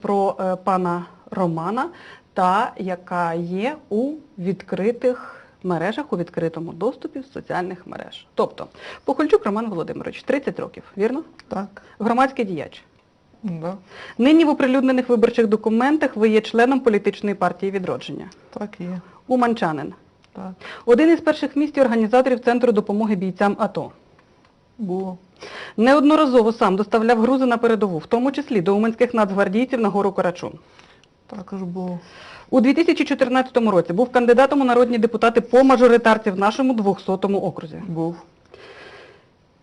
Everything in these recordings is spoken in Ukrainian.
про е, пана Романа, та яка є у відкритих мережах, у відкритому доступі в соціальних мереж. Тобто, Похольчук Роман Володимирович, 30 років, вірно? Так, Громадський діяч. да, Нині в оприлюднених виборчих документах ви є членом політичної партії відродження. так є. Уманчанин. Так, Один із перших місць організаторів Центру допомоги бійцям АТО. Було. Неодноразово сам доставляв грузи на передову, в тому числі до уманських нацгвардійців на гору Карачун. Також було. У 2014 році був кандидатом у народні депутати по мажоритарці в нашому 200-му окрузі. Був.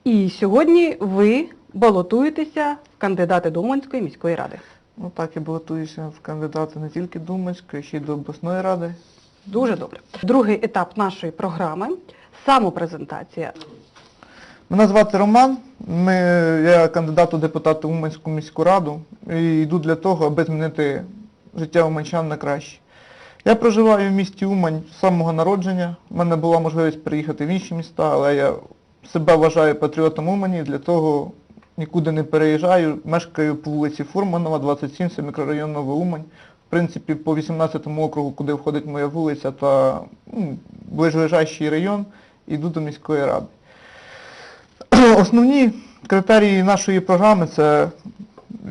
І сьогодні ви балотуєтеся в кандидати до Уманської міської ради. Ну так і балотуюся в кандидати не тільки Думанської, ще й до обласної ради. Дуже добре. Другий етап нашої програми самопрезентація. Мене звати Роман, Ми, я кандидат у депутати Уманську міську раду і йду для того, аби змінити життя уманчан на краще. Я проживаю в місті Умань з самого народження. У мене була можливість приїхати в інші міста, але я себе вважаю патріотом Умані, для того нікуди не переїжджаю. Мешкаю по вулиці Фурманова, 27, це мікрорайон Новий Умань. В принципі, по 18 округу, куди входить моя вулиця, та ну, ближайший район, йду до міської ради. Основні критерії нашої програми, це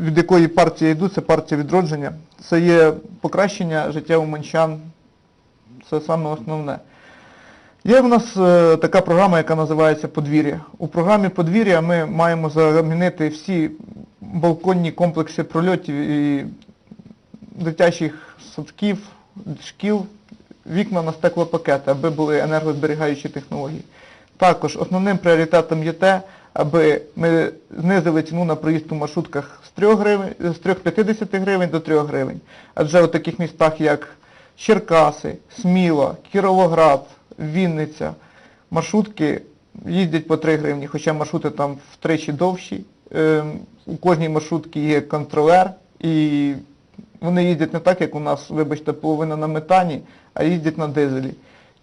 від якої партії йду, це партія відродження. Це є покращення життя уманчан. Це саме основне. Є в нас е, така програма, яка називається Подвір'я. У програмі Подвір'я ми маємо замінити всі балконні комплекси прольотів і дитячих садків, шкіл, вікна на стеклопакети, аби були енергозберігаючі технології. Також основним пріоритетом є те, аби ми знизили ціну на проїзд у маршрутках з 3 гривень, з 3,50 гривень до 3 гривень. Адже у таких містах, як Черкаси, Сміла, Кіровоград, Вінниця, маршрутки їздять по 3 гривні, хоча маршрути там втричі довші. Ем, У кожній маршрутці є контролер і вони їздять не так, як у нас, вибачте, половина на метані, а їздять на дизелі.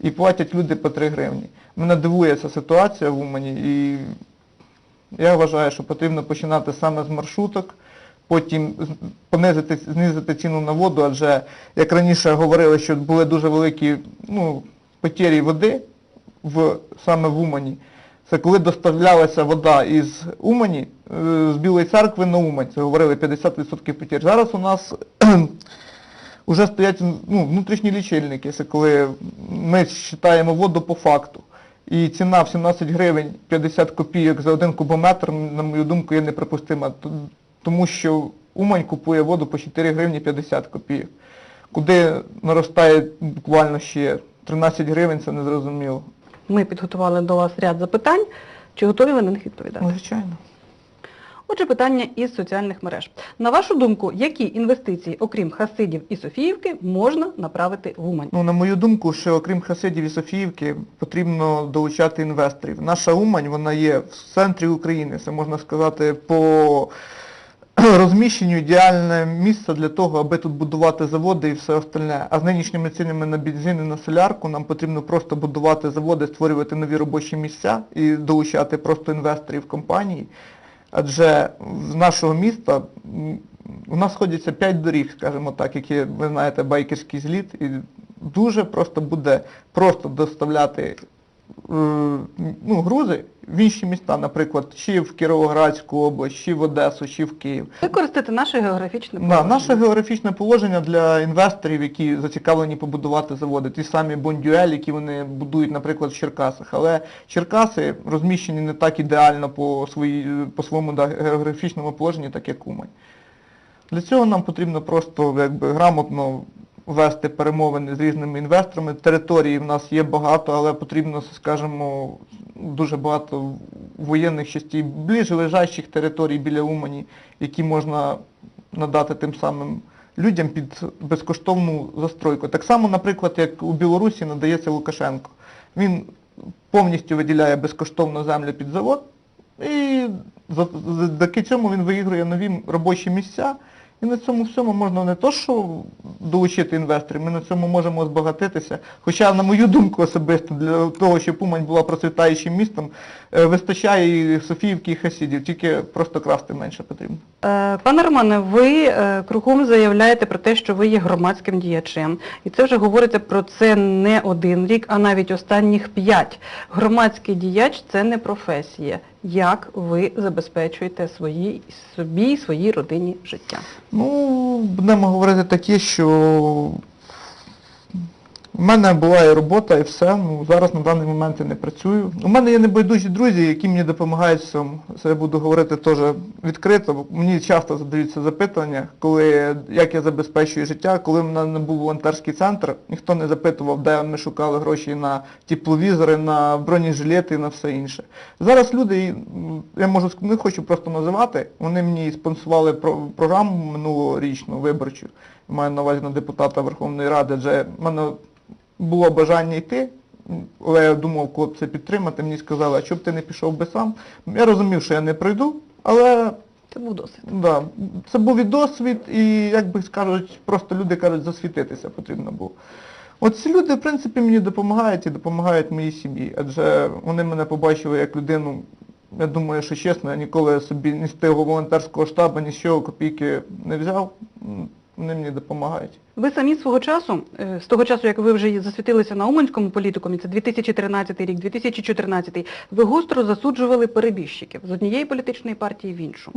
І платять люди по 3 гривні. Мене дивує ця ситуація в Умані і я вважаю, що потрібно починати саме з маршруток, потім понизити, знизити ціну на воду, адже як раніше говорили, що були дуже великі ну, потері води в, саме в Умані. Це коли доставлялася вода із Умані, е, з Білої церкви на Умань. Це говорили 50% потір. Зараз у нас вже стоять ну, внутрішні лічильники, це коли ми вважаємо воду по факту. І ціна в 17 гривень 50 копійок за один кубометр, на мою думку, є неприпустима, тому що Умань купує воду по 4 гривні 50 копійок. Куди наростає буквально ще 13 гривень, це незрозуміло. Ми підготували до вас ряд запитань. Чи готові ви на них відповідати? Ну, звичайно. Отже, питання із соціальних мереж. На вашу думку, які інвестиції, окрім Хасидів і Софіївки, можна направити в Умань? Ну, на мою думку, що окрім Хасидів і Софіївки, потрібно долучати інвесторів. Наша Умань, вона є в центрі України, це можна сказати, по розміщенню ідеальне місце для того, аби тут будувати заводи і все остальне. А з нинішніми цінами на бензин і на солярку нам потрібно просто будувати заводи, створювати нові робочі місця і долучати просто інвесторів компанії. Адже з нашого міста у нас сходяться 5 доріг, скажімо так, які, ви знаєте, байкерський зліт, і дуже просто буде просто доставляти ну, грузи в інші міста, наприклад, чи в Кіровоградську область, чи в Одесу, чи в Київ. Використати наше географічне Да, наше географічне положення для інвесторів, які зацікавлені побудувати заводи, ті самі Бондюель, які вони будують, наприклад, в Черкасах. Але Черкаси розміщені не так ідеально по, свої, по своєму да, географічному положенню, так як Умань. Для цього нам потрібно просто якби, грамотно вести перемовини з різними інвесторами. Території в нас є багато, але потрібно, скажімо, дуже багато воєнних частей, ближче лежащих територій біля Умані, які можна надати тим самим людям під безкоштовну застройку. Так само, наприклад, як у Білорусі надається Лукашенко. Він повністю виділяє безкоштовну землю під завод, і за- завдяки цьому він виігрує нові робочі місця. І на цьому всьому можна не то, що долучити інвесторів. Ми на цьому можемо збагатитися. Хоча, на мою думку особисто, для того, щоб Умань була процвітаючим містом, е, вистачає і Софіївки, і Хасідів, тільки просто красти менше потрібно. Е, Пане Романе, ви е, кругом заявляєте про те, що ви є громадським діячем. І це вже говориться про це не один рік, а навіть останніх п'ять. Громадський діяч це не професія. Як ви забезпечуєте свої, собі і своїй родині життя? Ну, будемо говорити таке, що в мене була і робота, і все. Ну, зараз на даний момент я не працюю. У мене є небайдужі друзі, які мені допомагають в. Це я буду говорити теж відкрито. Мені часто задаються запитання, коли, як я забезпечую життя, коли в мене не був волонтерський центр, ніхто не запитував, де ми шукали гроші на тепловізори, на бронежилети і на все інше. Зараз люди, я можу не хочу просто називати, вони мені спонсували про- програму минулорічну виборчу, маю на увазі на депутата Верховної Ради, адже в мене було бажання йти, але я думав, це підтримати, мені сказали, а чоб ти не пішов би сам. Я розумів, що я не пройду, але Це був досвід. да, це був і досвід, і, як би скажуть, просто люди кажуть, засвітитися потрібно було. От ці люди, в принципі, мені допомагають і допомагають моїй сім'ї, адже вони мене побачили як людину, я думаю, що чесно, я ніколи собі ні з того волонтерського штабу, ні з чого копійки не взяв. Вони мені допомагають. Ви самі свого часу, е, з того часу, як ви вже засвітилися на Уманському політикумі, це 2013 рік, 2014, ви гостро засуджували перебіжчиків з однієї політичної партії в іншу.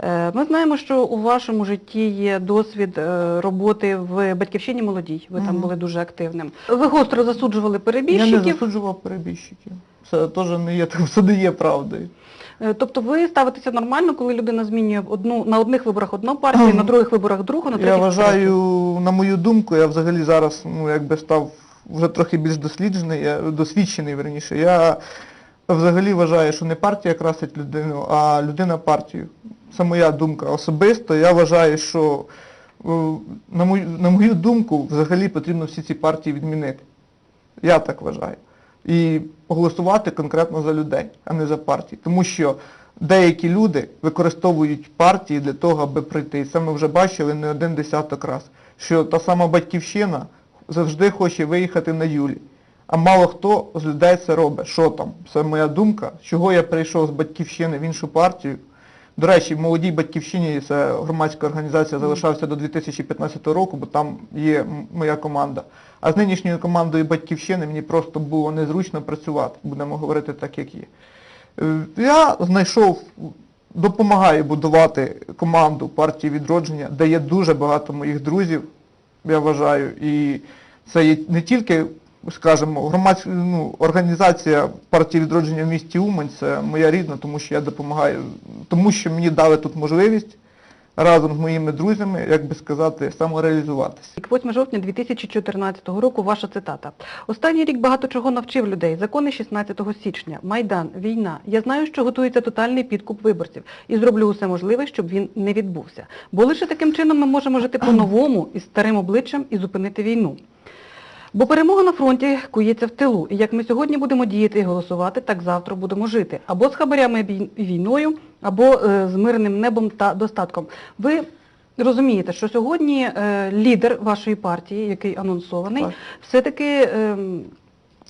Е, Ми знаємо, що у вашому житті є досвід е, роботи в батьківщині молодій. Ви там були дуже активним. Ви гостро засуджували перебіжчиків. Я не засуджував перебіжчиків. Це теж не є, це не є правдою. Е, Тобто ви ставитеся нормально, коли людина змінює одну на одних виборах одну партію, на других виборах другу, на третіх Я вважаю, на мою думку, я взагалі зараз ну, якби став вже трохи більш досліджений, я, досвідчений верніше. Я взагалі вважаю, що не партія красить людину, а людина партію. Це моя думка особисто. Я вважаю, що е, на мою, на мою думку, взагалі потрібно всі ці партії відмінити. Я так вважаю. І голосувати конкретно за людей, а не за партії. Тому що деякі люди використовують партії для того, аби прийти. І це ми вже бачили не один десяток раз. Що та сама батьківщина завжди хоче виїхати на Юлі. А мало хто з людей це робить. Що там? Це моя думка. Чого я прийшов з батьківщини в іншу партію? До речі, в молодій батьківщині це громадська організація залишався до 2015 року, бо там є моя команда. А з нинішньою командою батьківщини мені просто було незручно працювати, будемо говорити так, як є. Е, Я знайшов, допомагаю будувати команду партії відродження, де є дуже багато моїх друзів, я вважаю. І це є не тільки, скажімо, громадська ну, організація партії відродження в місті Умань, це моя рідна, тому що я допомагаю, тому що мені дали тут можливість разом з моїми друзями, як би сказати, самореалізуватися. 8 жовтня 2014 року ваша цитата. Останній рік багато чого навчив людей. Закони 16 січня, Майдан, війна. Я знаю, що готується тотальний підкуп виборців і зроблю усе можливе, щоб він не відбувся. Бо лише таким чином ми можемо жити по-новому із старим обличчям і зупинити війну. Бо перемога на фронті кується в тилу. І як ми сьогодні будемо діяти і голосувати, так завтра будемо жити. Або з хабарями і війною, або е, з мирним небом та достатком. Ви розумієте, що сьогодні е, лідер вашої партії, який анонсований, все-таки ем,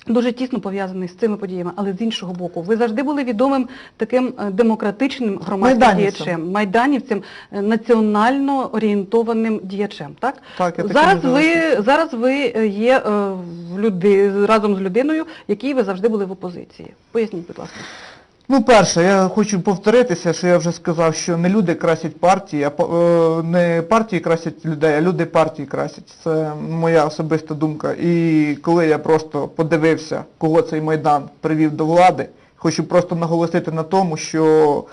дуже тісно пов'язаний з цими подіями, але з іншого боку, ви завжди були відомим таким е, демократичним громадським Майданівцем. діячем, майданівцем, е, національно орієнтованим діячем. Так? Так, я Зараз ви, зараз ви е, є е, в люди, разом з людиною, якій ви завжди були в опозиції. Поясніть, будь ласка. Ну, перше, я хочу повторитися, що я вже сказав, що не люди красять партії, а е, не партії красять людей, а люди партії красять. Це моя особиста думка. І коли я просто подивився, кого цей Майдан привів до влади, хочу просто наголосити на тому, що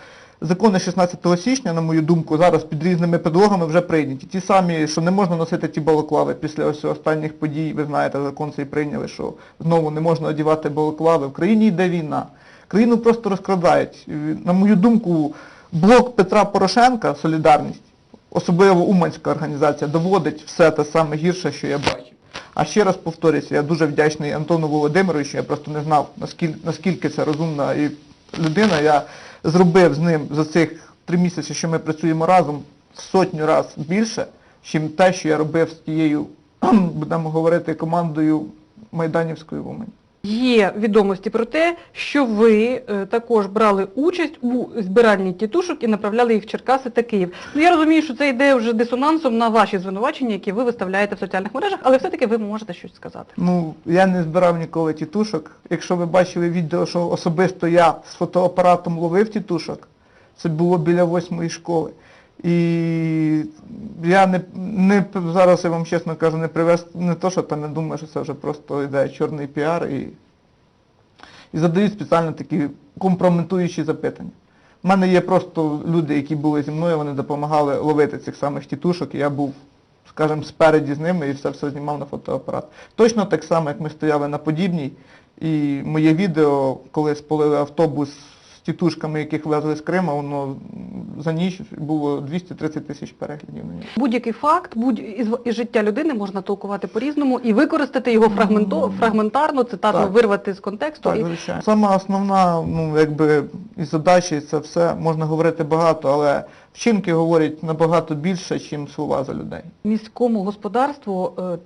закони 16 січня, на мою думку, зараз під різними предлогами вже прийняті. Ті самі, що не можна носити ті балаклави після ось останніх подій, ви знаєте, закон цей прийняли, що знову не можна одягати балаклави. В країні йде війна. Країну просто розкрадають. На мою думку, блок Петра Порошенка, Солідарність, особливо Уманська організація, доводить все те саме гірше, що я бачив. А ще раз повторюся, я дуже вдячний Антону Володимировичу, я просто не знав, наскільки, наскільки це розумна і людина. Я зробив з ним за цих три місяці, що ми працюємо разом, в сотню разів більше, чим те, що я робив з тією, будемо говорити, командою Майданівської Умані. Є відомості про те, що ви е, також брали участь у збиранні тітушок і направляли їх в Черкаси та Київ. Ну я розумію, що це йде вже дисонансом на ваші звинувачення, які ви виставляєте в соціальних мережах, але все-таки ви можете щось сказати. Ну, я не збирав ніколи тітушок. Якщо ви бачили відео, що особисто я з фотоапаратом ловив тітушок, це було біля восьмої школи. І я не, не зараз я вам чесно кажу, не привез, не то, що там я думаю, що це вже просто йде чорний піар і, і задають спеціально такі компрометуючі запитання. У мене є просто люди, які були зі мною, вони допомагали ловити цих самих тітушок, і я був, скажімо, спереді з ними і все все знімав на фотоапарат. Точно так само, як ми стояли на подібній, і моє відео, коли спалили автобус тітушками, яких везли з Крима, воно за ніч було 230 тисяч переглядів. Будь-який факт, будь із, життя людини можна толкувати по-різному і використати його фрагменто, фрагментарно, цитатно Так. вирвати з контексту. Так, і... звичайно. Сама основна, ну, якби, і задача, і це все, можна говорити багато, але вчинки говорять набагато більше, ніж слова за людей. міському господарству, е,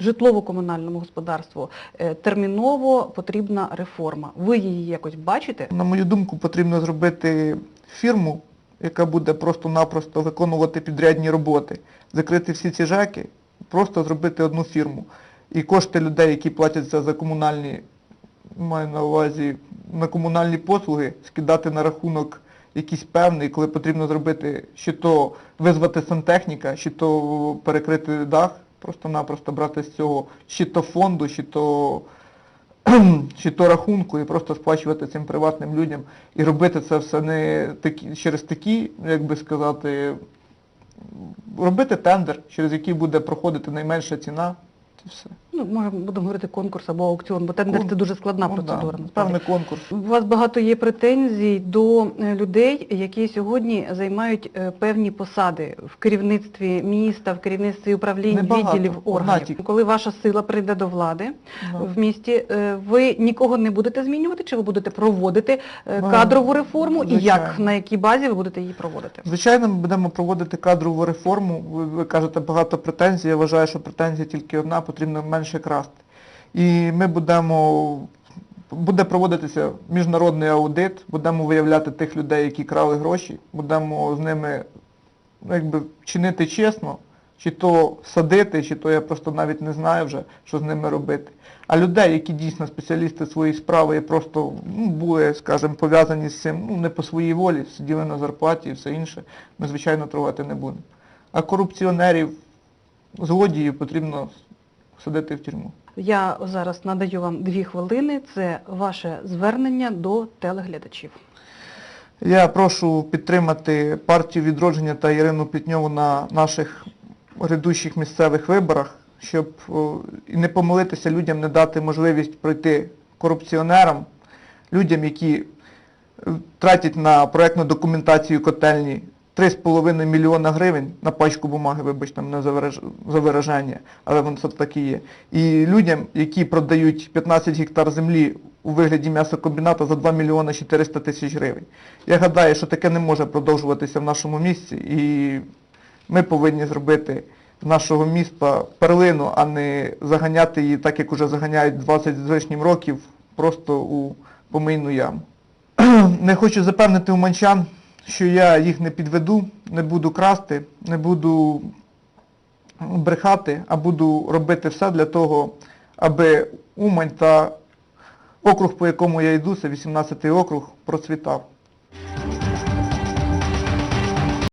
житлово-комунальному господарству е, терміново потрібна реформа. Ви її якось бачите? На мою думку, потрібно зробити фірму, яка буде просто-напросто виконувати підрядні роботи, закрити всі ці ЖЕКи, просто зробити одну фірму. І кошти людей, які платяться за комунальні, маю на увазі, на комунальні послуги, скидати на рахунок якийсь певний, коли потрібно зробити, чи то визвати сантехніка, чи то перекрити дах, просто-напросто брати з цього, чи то фонду, чи то чи то рахунку і просто сплачувати цим приватним людям і робити це все не такі, через такі, як би сказати, робити тендер, через який буде проходити найменша ціна. Це все. Ну, може, будемо говорити конкурс або аукціон, бо тендер Кон- це дуже складна Ну, процедура. да. Певний конкурс. У вас багато є претензій до е, людей, які сьогодні займають е, певні посади в керівництві міста, в керівництві управлінь, Небагато, відділів, органів. Коли ваша сила прийде до влади Да. в місті, е, ви нікого не будете змінювати, чи ви будете проводити Ну, кадрову реформу, і як, на якій базі ви будете її проводити? Звичайно, ми будемо проводити кадрову реформу. Ви, ви кажете багато претензій. Я вважаю, що претензія тільки одна, потрібно менше красти. І ми будемо, буде проводитися міжнародний аудит, будемо виявляти тих людей, які крали гроші, будемо з ними ну, якби, чинити чесно, чи то садити, чи то я просто навіть не знаю вже, що з ними робити. А людей, які дійсно спеціалісти своєї справи і просто ну, були, скажімо, пов'язані з цим, ну не по своїй волі, сиділи на зарплаті і все інше, ми, звичайно, трогати не будемо. А корупціонерів, злодіїв потрібно садити в тюрму. Я зараз надаю вам дві хвилини. Це ваше звернення до телеглядачів. Я прошу підтримати партію відродження та Ірину Плітньову на наших грядущих місцевих виборах, щоб і не помилитися людям, не дати можливість пройти корупціонерам, людям, які е, тратять на проектну документацію котельні 3,5 мільйона гривень на пачку бумаги, вибачте мене за вираж- виражання, але воно все таки є. І людям, які продають 15 гектар землі у вигляді м'ясокомбіната за 2 мільйона 400 тисяч гривень. Я гадаю, що таке не може продовжуватися в нашому місті, і ми повинні зробити з нашого міста перлину, а не заганяти її так, як уже заганяють 20 з лишнім років, просто у помийну яму. Не хочу запевнити уманчан, що я їх не підведу, не буду красти, не буду брехати, а буду робити все для того, аби Умань та округ, по якому я йду, це 18-й округ, процвітав.